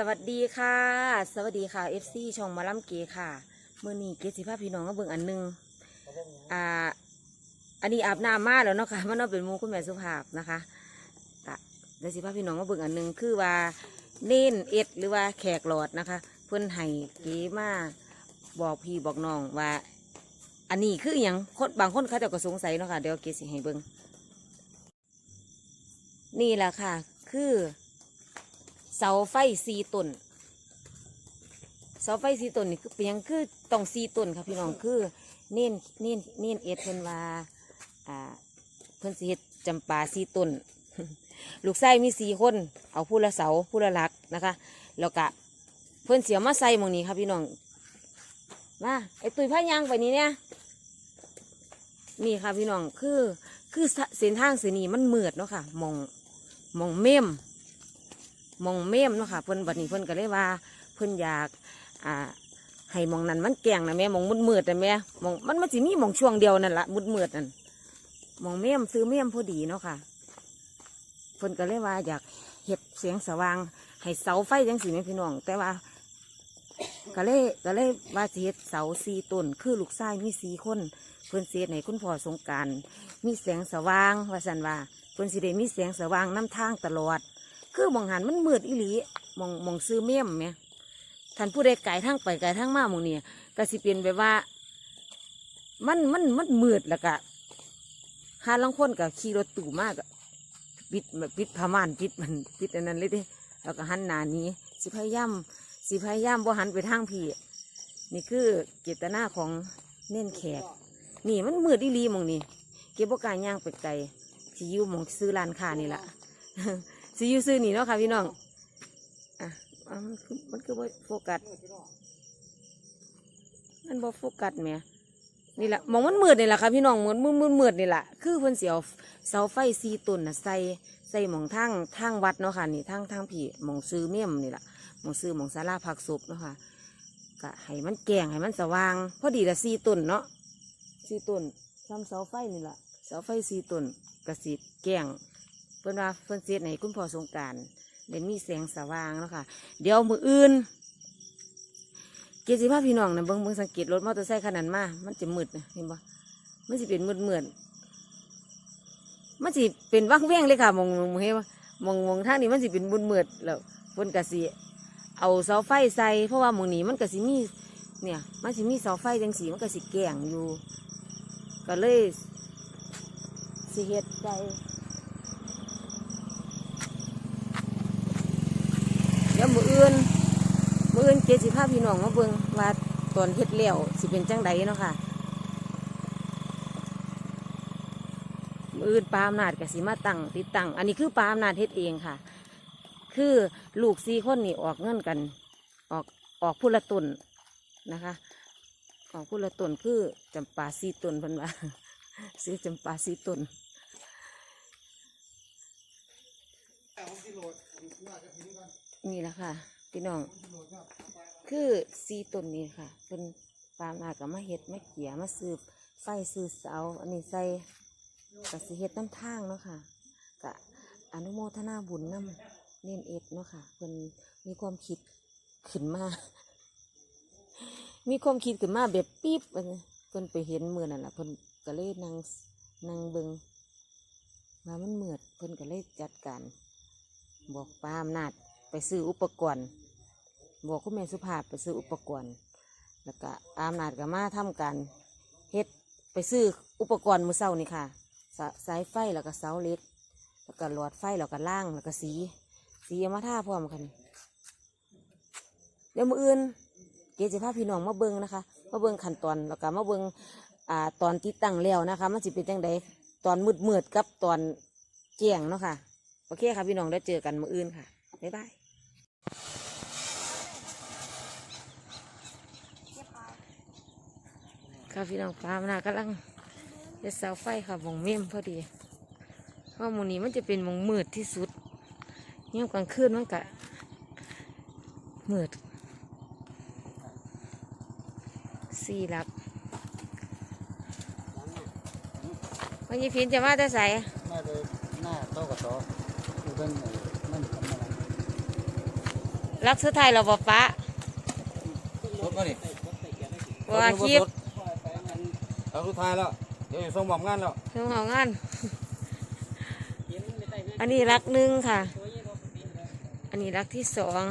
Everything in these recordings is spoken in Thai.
สวัสดีค่ะ สวัสดีค่ะ FC ช่องมาล่ำเกค่ะมื่อนี้เกสิภาพี่น้องก็เบิ่งอันหนึงอ่า อันนี้อาบน้ำมาแล้วเนาะค่ะมันเอาเป็นมูคุณแม่สุภาพนะคะกะเดี๋ยวสิภาพี่น้องก็เบิ่งอันหนึงคือว่าเน้นเอ็ดหรือว่าแขกหลอดนะคะ เพิ่อนให้เกมาบอกพี่บอกน้องว่า อันนี้คืออย่างคนบางคนเขาจะก็สงสัยเนาะค่ะเดี๋ยวเกสิให้เบิ่งนี่แหละค่ะ คือ เสาไฟสีต้นเสาไฟสีต้นนี่คือเป็นหยังคือต้องสีต้นค่ะพี่น้องคือเน้นเน้นเน้นเอ็ดเพิ่นว่าอ่าเพิ่นสิเฮ็ดจำปาสีต้น ลูกไส้มีสี่คน เอาผู้ละเสาผู้ละหลักนะคะ แล้วก็เพิ่นเสียมาใส่หมองนี้ค่ะพี่น้องมาไอตุยพายางไปนี้เนี่ยนี่ค่ะพี่น้องคือคือเส้นทางเส้นนี้มันเมือดเนาะค่ะมองมองเม่ม มองเมมเนาะค่ะเพิ่นบัดนี้เพิ่นก็เลยว่า เพิ่นอยากอ่าให้มองนั้นมันแกงนะแม่มองมืดมืดนะแม่มองมันมันสิมีมองช่วงเดียวนั่นละมืดมืดนั่นมองเมมซื้อเมมพอดีเนาะค่ะเพิ่นก็เลยว่าอยากเห็ดเสียงสว่างให้เสาไฟจังสีแม่พี่น้อง แต่ว่าก็เลยก็เลยว่าเฮ็ดเสาสีต้นคือลูกชายมีสีคนเพิ่อนเสียให้คุณพ่อสงการมีแสงสว่างว่าสันว่าเพิ่อนสิได้มีแสงสว่างน้ำทางตลอด คือมองหันมันมืดอีหลีมองมองซื้อเมี่ยมไหมท่านผู้ใดไก่ทั้งไปไก่ทั้งมามองเนี่ยก็สิเป็นแบบว่า มันมันมันมืดแล้วก็หาลังคนกับขี่รถตู่มากปิดแบบปิดผ้าม่านปิดมันปิดอันนั้นเลยดิแล้วก็หันหน้านี้ สิพยายามสิพยายามบ่หันไปทางพี่นี่คือเจตนาของเน้นแขก นี่มันมืดอีหลีมองนี่เก็บบ่การย่างไปไกลสิอยู่มองซื้อร้านค้านี่แหละ สิอยู่ซื้อนี่เนาะค่ะพี่น้อง อะมันคือมันคือโฟกัส มันบ่โฟกัสแหม่นี่แหละหมองมันมืดนี่แหละค่ะพี่น้องหมือนมืดมืดมืดนี่แหละคือเพิ่นเสียวเสาไฟสีต้นน่ะใส่ใส่หมองทางทางวัดเนาะค่ะนี่ทางทางผีหมองซื้อเมี่ยมนี่แหละหมองซื้อหมองศาลาพักศพเนาะค่ะก็ให้มันแกงให้มันสว่าง พอดีละสีต้นเนาะสีต้นซ้ำเสาไฟนี่แหละเสาไฟสีต้นกระสีแกง พิ่นว่าเพิ่นเสียให้คุณพ่อสงการได้มีแสงสว่างเนาะค่ะ เดี๋ยวมืออื่นเกียรติภาพพี่น้องนะเบิ่งเบิ่งสังเกตรถมอเตอร์ไซค์คันนั้นมามันจะมืดนะเห็นบ่มันสิเป็นมืดมืดมันสิเป็นว่างเว้งเลยค่ะมองมองเห็นบ่มองมองทางนี้มันสิเป็นมืดมืดแล้วเพิ่นก็สิเอาเสาไฟใส่เพราะว่ามองนี้มันก็สิมีเนี่ยมันสิมีเสาไฟจังสีมันก็สิแก่งอยู่ ก็เลยสิเฮ็ดใจ เดี๋ยวมืออื่นมืออื่นเกสิภาพี่น้องมาเบิ่งว่าตอนเฮ็ดแล้วสิเป็นจังใดเนาะค่ะมืออื่นปลาอำนาจกับสิมาตั้งติดตั้งอันนี้คือปลาอำนาจเฮ็ดเองค่ะ คือลูกสี่คนนี่ออกเงินกัน ออกออกผู้ละตนนะคะออกผู้ละตนคือจำปาสี่ตนเพิ่นว่าซื้อจำปาสี่ตนนี่ นี่แหละค่ะ พี่น้อง คือซีต้นนี้ค่ะเป็นปาล์มนากับมาเห็ดมาเกียมาสืบไฟซื้อเสา อันนี้ใส่กับสิเห็ดน้ำทางเนาะค่ะกะอนุโมทนาบุญน้ำเน้นเอ็ดเนาะค่ะเพิ่นมีความคิดขึ้นมา มีความคิดขึ้นมาแบบปี๊บว่าซั่นเพิ่นไปเห็นมือนั่นแหละเพิ่นก็เลยนั่งนั่งเบิงว่ามันเมือดเพิ่นก็เลยจัดการบอกปาอำนาจ ไปซื้ออุปกรณ์บอกคุณแม่สุภาพไปซื้ออุปกรณ์ แล้วก็อาอำนาจก็มาทำการเฮ็ดไปซื้ออุปกรณ์มือเศร้านี่ค่ะสาสายไฟแล้วก็เสาเล็ก แล้วก็หลอดไฟแล้วก็ล่างแล้วก็สี สีเอามาท่าพร้อมกันเดี๋ยวมืออื่นเกจิภาพพี่น้องมาเบิ้งนะคะมาเบิ้งขั้นตอนแล้วก็มาเบิ้งอ่าตอนติดตั้งแล้วนะคะ มันสิเป็นจังไดตอนมืดมืดกับตอนแจ้งเนาะค่ะโอเคค่ะพี่น้องได้เจอกันมืออื่นค่ะบ๊ายบาย ค่ะพี่น้องปลามนากำลังจะเสาไฟค่ะมองเม่มพอดีเพราะมูนี้มันจะเป็นหมงมืดที่สุดเนี่ยกลางคืนมันกะมืดสี่ลักวันนี้พินจะมาแต่ใสน่าจะหน้าโต๊ะกับโต๊ะอยู่ด้านไหนนั่นทำไร รักสุดท้ายเราบ่ปะรถมาดิว่าคลิปเอาสุดท้ายแล้วเดี๋ยวจะส่งบอกงานแล้วเรื่องของงาน อันนี้รักหนึ่งค่ะ อันนี้รักที่สอง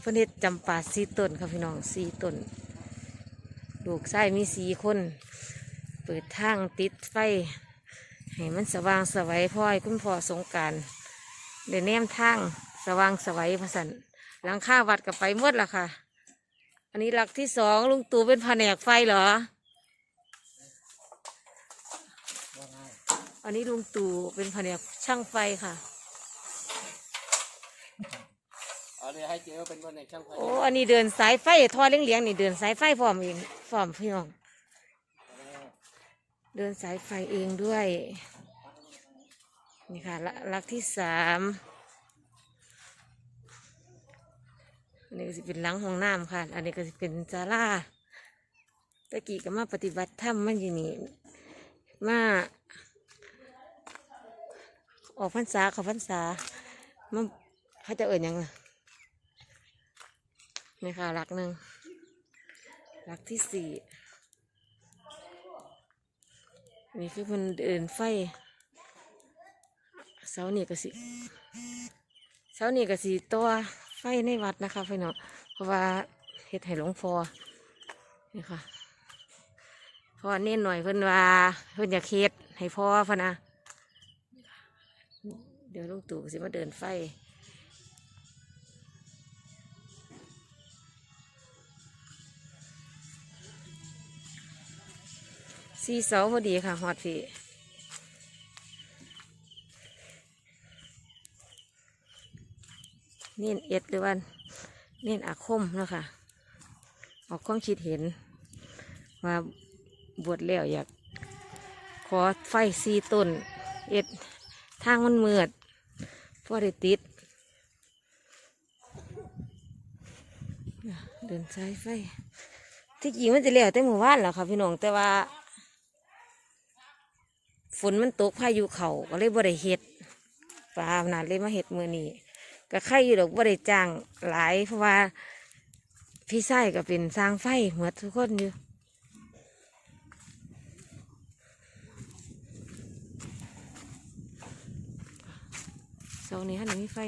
เพิ่นเฮ็ดจำปาสีต้นค่ะพี่น้องสีต้นลูกไส้มีสีคน เปิดทางติดไฟให้มันสว่างสวัยพ่อยคุณพ่อสงกราร เดี๋ยวแนมทางสว่างสวัยพะสันหลังค่าวัดกับไปหมดละค่ะ อันนี้หลักที่สองลุงตู่เป็นแผนกไฟเหรอ อันนี้ลุงตู่เป็นแผนกช่างไฟค่ะเอาเลยให้เจ๊เป็นคนในช่างไฟโอ้ อันนี้เดินสายไฟทอเลี้ยงๆนี่เดินสายไฟพร้อมเองพร้อมพี่น้อง เดินสายไฟเองด้วย นี่ค่ะล,ลักที่สามอันนี้ก็จะเป็นหลังห้องน้ำค่ะ อันนี้ก็จะเป็นศาลาตะกี้ก็มาปฏิบัติธรรมมันอยู่นี่มาออกพรรษาเขาพรรษามันเขาจะเอ่ยยังไงนี่ค่ะหลักหนึ่งหลักที่สี่นี่คือมันเดินไฟ เสานี่ก็สิเสานี่ก็สิตัวไฟในวัดนะคะพี่น้องเพราะว่าเฮ็ดให้หลวงพ่อนี่ค่ะพ่อเน้นหน่อยเพิ่นว่าเพิ่นอยากเฮ็ดให้พ่อพนะเดี๋ยวลุงตู่สิมาเดินไฟสีเสาพอดีค่ะฮอดพี่ เน้นเอ็ดหรือว่าเน้นอาคมเนาะคะออกความคิดเห็น ว่าบวชแล้วอยาก ขอไฟสีต้น เอ็ดทางมันเมือดพอได้ติด เดินสายไฟ ที่จริงมันจะแล้วแต่หมู่บ้านแหละค่ะพี่น้องแต่ว่า ฝนมันตกพายุเขาก็เลยบ่ได้เฮ็ดปลานาดเลยมาเฮ็ดมือนี้ ก็ใครอยู่ดอกบ่ได้จ้างหลายเพราะว่า พี่ชายก็เป็นสร้างไฟเหมือนทุกคนอยู่เสานี้ฮันมีไฟ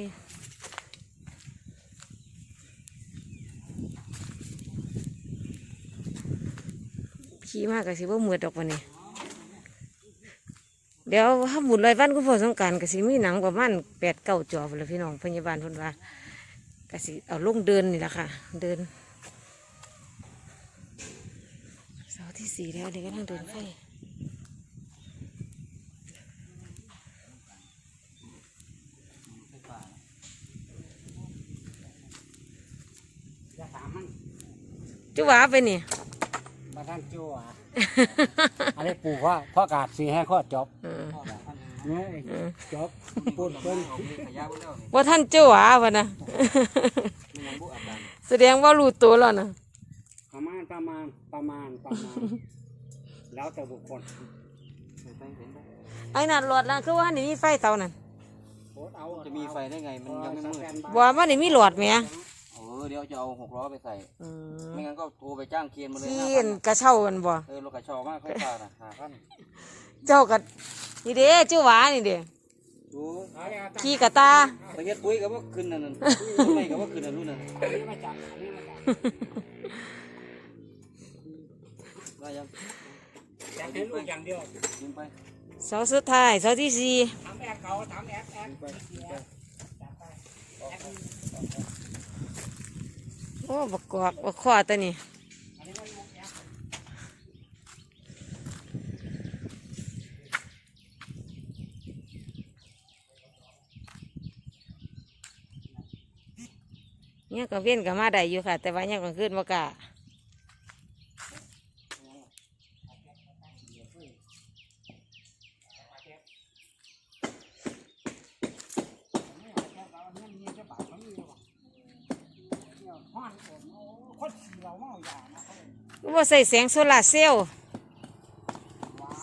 ขี่มากก็สิบ่มืดดอกวันนี้ เดี๋ยวถ้าหมุนลอยวันก็พอสงกรารก็สิมีหนังประมาณแปดเก้าจอพุ่นละพี่น้องพยาบาลเพิ่นว่าก็สิเอาลงเดินนี่แหละค่ะ เดินเสาร์ที่สี่แล้วเดี๋ยวก็นั่งเดินไฟจุ๊หวาไปนี่มาท่านจั่ว อันนี้ปู่ว่าพ่อกาดสีให้ข้อจบเออเนี่ยจบพูดเพิ่นมีขยะไว้แล้วนี่ว่าท่านเจ้าหวาวะนะมียังบุอาบน้แสดงว่ารู้ตัวแล้วนะประมาณประมาณประมาณประมาณ แล้วแต่บุคคลำไปเห็นไหมไอ้นั่นหลอดนะคือว่านี่มีไฟเตานั่นโพสต์เอาจะมีไฟได้ไงมันยังไม่มืดบ่ว่านี่มีหลอดไหมเออเดี๋ยวจะเอาหกล้อไปใส่ อืมไม่งั้นก็โทรไปจ้างเคียนมาเลยขี้ห้าเห็พันนกระเช่ากันบ่เออรถกระชอกมากค่อยพาน่ะห้าพันเจ้ากันี่เด้เจ้าหวานี่เด้ดูขี้กระตา ไปเฮ็ดปุ๋ยกับว่าขึ้นนั่นน่ะไม่กับว่าขึ้นนั่นรุ่นนั่นอันนี้มาจากอันนี้มาจากได้ยังอยากให้ลูกอย่างเดียวยิงไปเสาสุดท้ายเสาที่สี่ทำแอปเก่าทำแอปแอปยิงไปยิงไปโอ้บักกอกบักขอตัวนี้เนี่ยก็เว้นก็มาได้อยู่ค่ะ แต่ว่าเนี่ยก็ขึ้นบ่กล้า่ใส่แสงโซลาเซลล์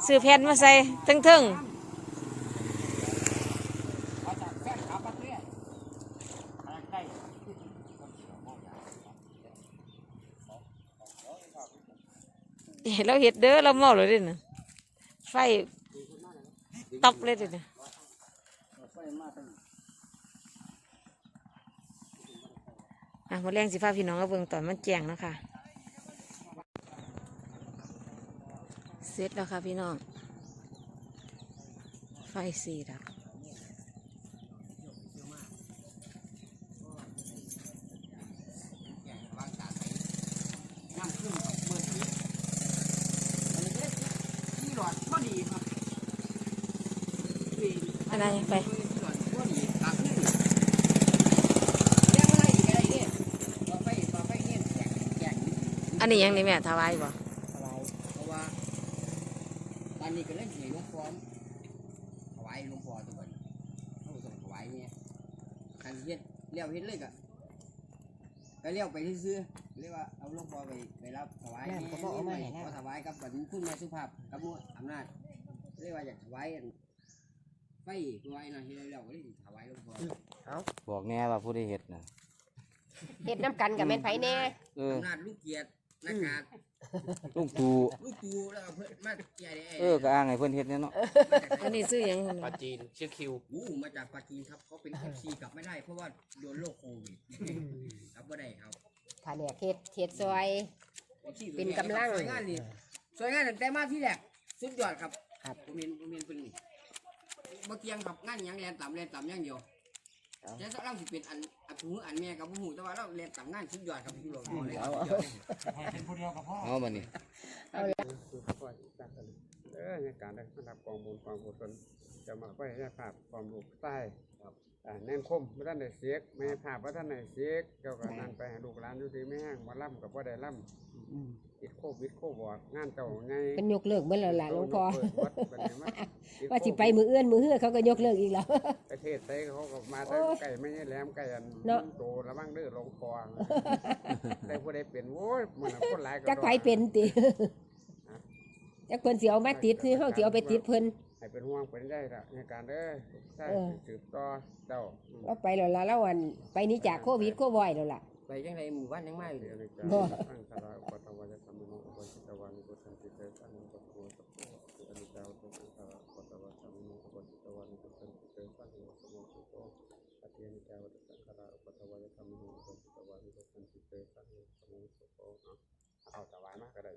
ซื้อแผ่นมาใส่ทึ่งทึ่งเราเห็ดเด้อเราเมาเลยดินะไฟตบเลยดินะอะมดแรงสีฟ้าพี่น้องก็เบิ่งต่อมันแจงนะคะ เสร็จแล้วค่ะพี่น้อง ไฟสีดับน้ำขึ้นกับเมื่อกี้อันนี้ที่หลอดพอดีครับนี่อันนั้นไปที่หลอดพอดีตักขึ้นเรียกอะไรอีกอะไรเนี่ยต่อไปต่อไปเนี่ยแจกแจกอันนี้ยังนี่แม่ถวายบ่ อะไรเพราะว่าต อนนี้ก็เล่นเหยหลวงพ่อถวายหลวงพ่อตัวนี้เขาส่งถวายเนี่ยคันเฮ็ดเลี้ยวเฮ็ดเลยก็ก็เลี้ยวไปซื้อๆเรียกว่าเอาหลวงพ่อไปไปรับถวายเนี่ยพอถวายกับบัดนี้คุณแม่สุภาพกับมุอำนาจเรียกว่าอยากถวายอันไฟถวายนะเฮ็ดแล้วก็เลยสิถวายหลวงพ่อบอกแน่ว่าผู้ได้เห็ดนะเฮ็ดน้ำกันกับแม่นไผแน่เอออำนาจลูกเกียรติ นักการลุงตู่ลูกตูแล้วก็เพิ่นมาใหญ่ไอ้เออก็อ้างให้เพิ่นเฮ็ดเนี่ยเนาะอันนี้ซื้อหยังปลาจีนชื่อคิวอู้มาจากปาจีนครับเขาเป็นเอฟซีกลับไม่ได้เพราะว่าโดนโรคโควิดกลับไม่ได้ครับผาแหนกเฮ็ดเฮ็ดซอย เป็นกำลัง สวยงานนี่สวยงานตั้งแต่มาที่แรกสุดยอดครับครับ ผมเห็นผมเห็นเพิ่นนี่บ่เกียงครับงานหยังแลนต่ำแลนต่ำอย่างเดียว แต่ถ้าเราสิเป็นอันอันหูอันแม่กับผู้หูแต่ว่าเราแลนต่ำงานสุดยอดครับพี่หลวงพ่อเลยครับสุดยอดเป็นผู้เดียวกับพ่อเอาบัดนี้คือข้อยจักกันเออในการได้ระดับกองบุญกองกุศลจะมาไว้ให้ภาพความลูกใต้ครับอ่าแน่นคมพระท่านได้เสียกไม่ให้ภาพพระท่านได้เสียกเจ้าก็นั่นไปให้ลูกหลานอยู่ดีไม่แห้งมาล่ำกับว่าได้ล่ำ ติดโควิดโคบอดงานเจ้าไงเป็นยกเลิกเมื่อแล้วล่ะหลวงพ่อวัดบัดนี้มาติดว่าสิไปมือเอื้อนมือเฮือเขาก็ยกเลิกอีกแล้ว ประเทศไทยเขาก็มาแต่ไก่ไม่ใช่แหลมไก่อันเนาะโตระวังเด้อลงคอได้ผู้ใดเป็นโว้ยมันน่ะคนหลายจักไผเป็นติจักเพิ่นสิเอามาติดคือเฮาสิเอาไปติดเพิ่นให้เป็นห่วงเป็นใยละในการเด้อใช่เออสืบต่อเจ้าอืมเราไปแล้วล่ะแล้วอันไปนี้จากโควิดโควอยแล้วล่ะไปจังไดหมู่บ้านยังไม่เลเดี๋ยยวนี้จะบ่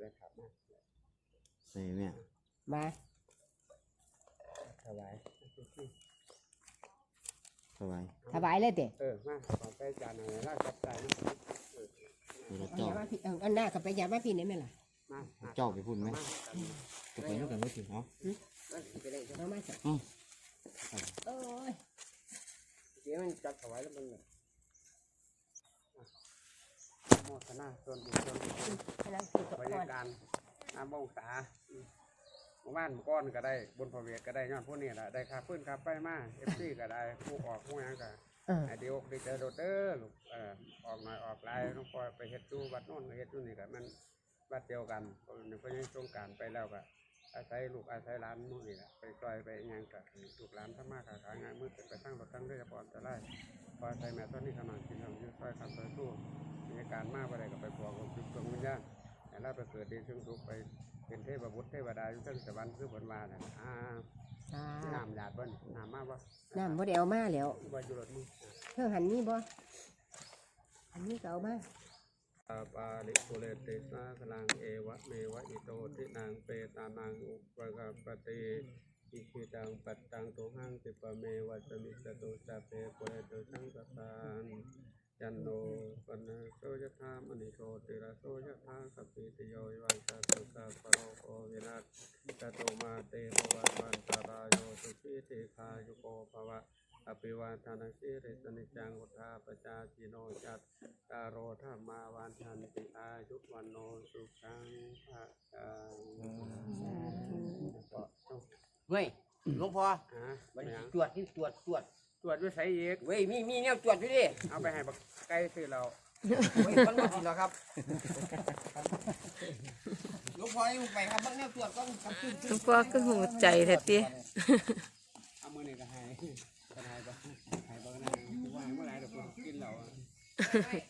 ได้ได้ครับมาใส่แม่มาถวายสบายถวายเลยติเออมาขอไปจานหน่อยแล้วจับใจายนะเออเดี๋ยวเอาเจ้าอย่ามาพี่เอาอันหน้าก็ไปอย่ามาพี่ได้ไหมล่ะมามาเจ้าไปพูดไหมมาจะไปด้วยกันไม่ถึงเนาะไปได้เอามาจ้ะอืมโอ้ยเดี๋ยวมันจับถวายแล้วมันเนี่ยอะ โมทนาส่วนบุญส่วนกุศลกำลังสิบรก่รอยานกาศน้ำบงษาอืมหมู่บ้านหมู่ก้อนก็ได้บนพระเวทก็ได้ย้อนพวกนี้แหละได้ค่าพื้นค่าไปมาเอฟซีก็ได้ผู้ออกผู้หยังก็เออไอเดียวดีเจอโดดเด้อลูกเออออกหน่อยออกลายน้องปอยไปเฮ็ดดูวัดโน่นไปเฮ็ดดูนี่ก็มันวัดเดียวกันเพราะมันก็ยังต้องการไปแล้วก็ อาศัยลูกอาศัยร้านนู่นนี่แหละไปซอยไปอิหยังก็ลูกหลานทำมาค้าขายงานมือเป็นไปตั้งรถตั้งเรือปอนจะไล่พอใส่แม่ต้นนี้ขนาดกินเราอยู่ซอยคำซอยตู้มีการมากไปได้ก็ไปบวกกับจุดดวงวิญญาณแต่เราไปเกิดดีซึ่งสุขไปเป็นเทพบุตรเทวดาอยู่ทั้งสวรรค์คือผลมาเนี่ยอ่าสาน้ำหยาดเบิ้ลน้ำมากวะน้ำบ่ได้เอามาแล้วว่าอยู่รถมึงเพิ่งหันนี่บ่อันนี้ก็เอามาอา ปาลิปุเรติสาสลังเอวะเมวะอิโตทินังเปตานังอุปกปปติอิคิตังปัตตังตุหังติปะเมวะสมิจตุสัพเพปุเรตุสังกปานจันโนปนโสยธามณิโชติระโสยธาสัพพิติโยวิวังสาตุสัพพโรโควินัสจตุมาเตภวัตวันตารายโยสุขีเทคายุโกภวะ อภิวาทนาสิริสนิจังอุทาปจาจิโนจัตกาโรธรรมาวันทันติอายุวันโนสุขังภะกังก็ต้องเว้ยหลวงพ่อหามันไม่หยังตรวจที่ตรวจตรวจตรวจด้วยสายเอกเว้ยมีมีแนวตรวจอยู่ดิเอาไปให้บักไก่ซื้อเราเว้ยมันบ่สิหรอกครับหลวงพ่อยังไปครับเบิ่งแนวตรวจก็กับขึ้นหลวงพ่อก็หูใจแท้ติเอามือนี่ก็ให้ ก็ให้บักให้บักนั่นว่าให้เมื่อไหร่เดี๋ยวผมกินเราอ